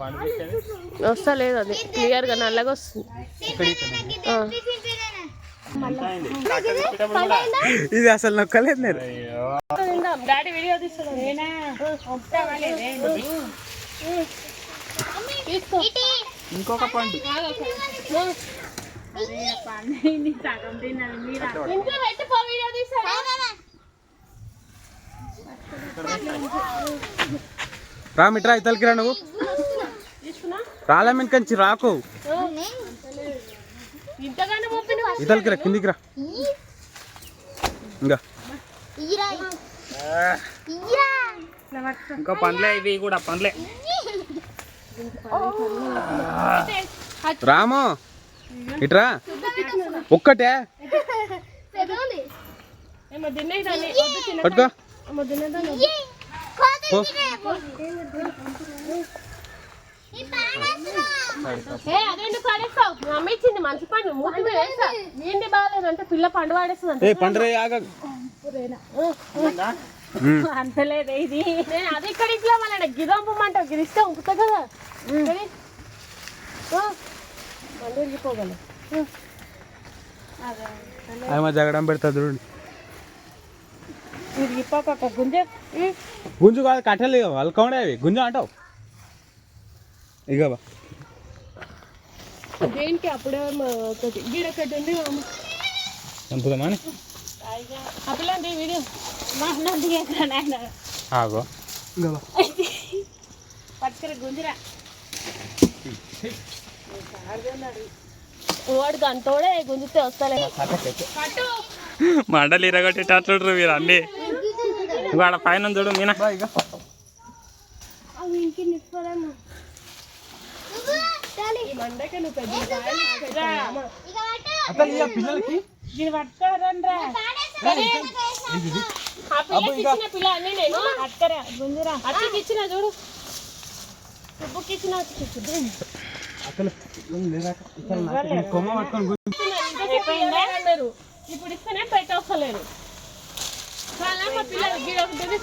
పండు పెట్టేది వస్తలేదు అది. క్లియర్గా నల్లగా వస్తుంది. ఇది అసలు నొక్కలేదు నేను. డాడీ వీడియో ఇంకొక పండు. ఇంట్లో పెట్టి పో వీడియో తీస్తాడు రా మిట్రా ఇతలకి రా నువ్వు. తీసుకున్నా రాలే కంచి రాకు. ఇంతగానే పంపిన ఇతలకి రా కిందికి రా. ఇంకా. ఇంకో పండ్లే ఇవి కూడా పండ్లే. రాము ఇట్రా ఒక్కటే. పట్టుకో. ఏమో తినేదాన్ని పో ఏ అదేందుకు పడేస్తావు? మా అమ్మ ఇచ్చింది మంచి పండు. ఏంటి బాగాలేదంటే పిల్ల పండు వాడేస్తుంది అంతలేదు ఇది. నేను అది ఇక్కడ ఇట్లా మన గిరంపమంటావు గిరిస్తే ఉంపుతా కదా. ఆమె జగడం పెడతా చూడండి గుంజే. గుంజు కాదు కట్టెలు ఇక వాళ్ళకౌండే అవి గుంజు అంటావు. ఇక బా. దేనికి? అప్పుడే ఒకటి. గిడొకటి ఉంది. చంపుదామా పిల్లండి వీడియో ఆగో. ఇక బా. పట్టుకుని గుంజిరా. వాడు గంటోడే గుంజితే వస్తలే. మండలు ఇరగొట్టేటట్లు మీరు అన్ని వాడ పైన చూడు మీనా. పిల్లలకి. ఇచ్చిన చూడు. ఇచ్చిన కొమ్మ పట్టుకొని ఇప్పుడు ఇస్తేనే పెట్టవసలేరు చాలా మా పిల్లలు గిడ ఒకటి